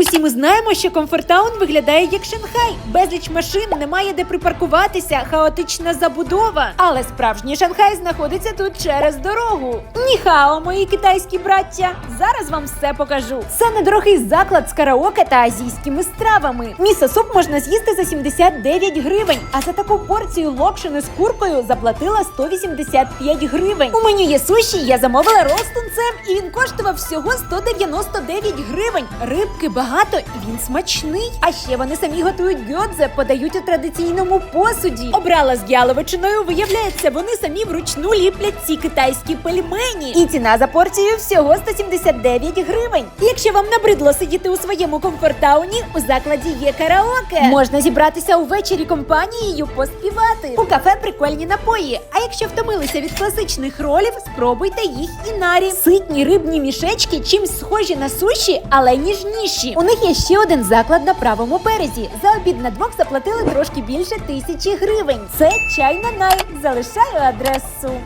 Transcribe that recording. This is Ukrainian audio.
Усі ми знаємо, що Комфортаун виглядає як Шанхай. Безліч машин, немає де припаркуватися, хаотична забудова. Але справжній Шанхай знаходиться тут через дорогу. Ніхао, мої китайські браття. Зараз вам все покажу. Це недорогий заклад з караоке та азійськими стравами. Місо-суп можна з'їсти за 79 гривень, а за таку порцію локшини з куркою заплатила 185 гривень. У меню є суші, я замовила з і він коштував всього 199 гривень. Рибки багато і він смачний. А ще вони самі готують гьодзе, подають у традиційному посуді. Обрала з яловичиною. Виявляється, вони самі вручну ліплять ці китайські пельмені. І ціна за порцію всього 179 гривень. Якщо вам набридло сидіти у своєму комфортауні, у закладі є караоке. Можна зібратися увечері компанією поспівати. У кафе прикольні напої. А якщо втомилися від класичних ролів, спробуйте їх і нарі. Ситні рибні мішечки чимсь схожі на суші, але ніжніші. У них є ще один заклад на правому березі. За обід на двох заплатили трошки більше тисячі гривень. Це чайна най. Залишаю адресу.